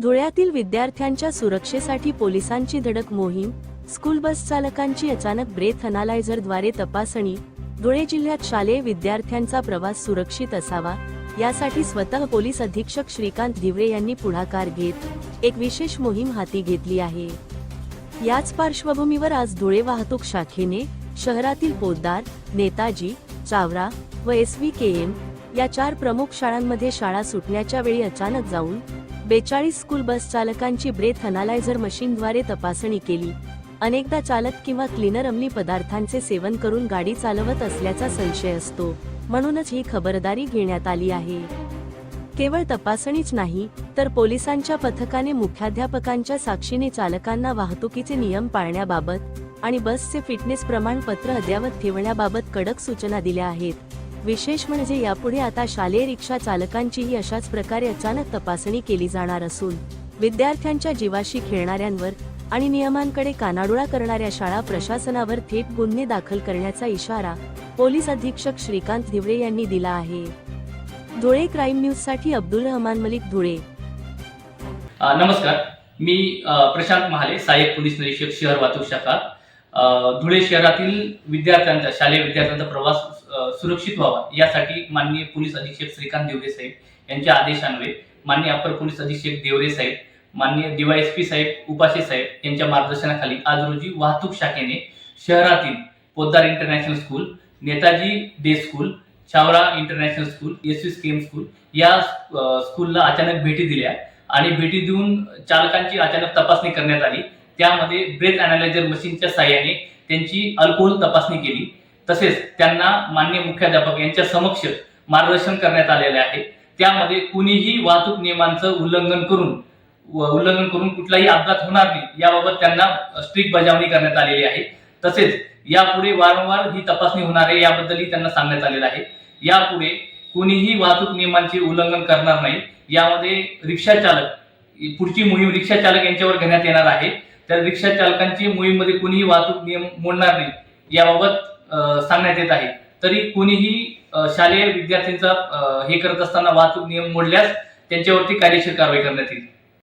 धुळ्यातील विद्यार्थ्यांच्या सुरक्षेसाठी पोलिसांची धडक मोहीम स्कूल बस चालकांची अचानक ब्रेथ अनालायझरद्वारे तपासणी धुळे जिल्ह्यात शालेय विद्यार्थ्यांचा प्रवास सुरक्षित असावा यासाठी स्वतः पोलीस अधीक्षक श्रीकांत धिवरे यांनी पुढाकार घेत एक विशेष मोहीम हाती घेतली आहे. याच पार्श्वभूमीवर आज धुळे वाहतूक शाखेने शहरातील पोद्दार नेताजी चावरा व एस व्ही के एम या चार प्रमुख शाळांमध्ये शाळा सुटण्याच्या वेळी अचानक जाऊन बेचाळीस स्कूल बस चालकांची ब्रेथ अनालायझर मशीनद्वारे तपासणी केली. अनेकदा चालक किंवा क्लिनर अंमली पदार्थांचे सेवन करून गाडी चालवत असल्याचा संशय असतो. म्हणूनच ही खबरदारी घेण्यात आली आहे. केवळ तपासणीच नाही तर पोलिसांच्या पथकाने मुख्याध्यापकांच्या साक्षीने चालकांना वाहतुकीचे नियम पाळण्याबाबत आणि बसचे फिटनेस प्रमाणपत्र अद्यावत ठेवण्याबाबत कडक सूचना दिल्या आहेत. विशेष म्हणजे यापुढे आता शालेय रिक्षा चालकांचीही अशाच प्रकारे अचानक तपासणी केली जाणार असून विद्यार्थ्यांच्या जीवाशी खेळणाऱ्यांवर आणि नियमांकडे कानाडोळा करणाऱ्या शाळा प्रशासनावर थेट गुन्हे दाखल करण्याचा इशारा पोलीस अधीक्षक श्रीकांत धिवरे यांनी दिला आहे. धुळे क्राईम न्यूजसाठी अब्दुल रहमान मलिक धुळे. नमस्कार. मी प्रशांत महाले सहाय्यक पोलीस निरीक्षक शहर वाहतूक शाखा. धुळे शहरातील विद्यार्थ्यांचा शालेय विद्यार्थ्यांचा प्रवास सुरक्षित व्हावा यासाठी माननीय पोलीस अधीक्षक श्रीकांत देवरे साहेब यांच्या आदेशान्वये माननीय अपर पोलीस अधीक्षक देवरे साहेब माननीय डीवायएसपी साहेब उपाशे साहेब यांच्या मार्गदर्शनाखाली आज रोजी वाहतूक शाखेने शहरातील Poddar international school Netaji day school Chhavra international school S V M school या स्कूलला अचानक भेटी दिल्या आणि भेटी देऊन चालकांची अचानक तपासणी करण्यात आली. त्यामध्ये ब्रेथ अनालायझर मशीनच्या साह्याने त्यांची अल्कोहोल तपासणी केली. तसेच त्यांना मान्य मुख्याध्यापक यांच्या समक्ष मार्गदर्शन करण्यात आलेले आहे. त्यामध्ये कुणीही वाहतूक नियमांचं उल्लंघन करून उल्लंघन करून कुठलाही अपघात होणार नाही याबाबत त्यांना स्ट्रिक्ट बजावणी करण्यात आलेली आहे. तसेच यापुढे वारंवार ही तपासणी होणार आहे याबद्दलही त्यांना सांगण्यात आलेलं आहे. यापुढे कुणीही वाहतूक नियमांचे उल्लंघन करणार नाही यामध्ये रिक्षा चालक पुढची मोहीम रिक्षा चालक यांच्यावर घेण्यात येणार आहे. तर रिक्षा चालकांची मोहीममध्ये कुणीही वाहतूक नियम मोडणार नाही याबाबत सांगण्यात येत आहे. तरी कुणीही शालेय विद्यार्थ्यांचा हे करत असताना वाहतूक नियम मोडल्यास त्यांच्यावरती कायदेशीर कारवाई करण्यात येईल.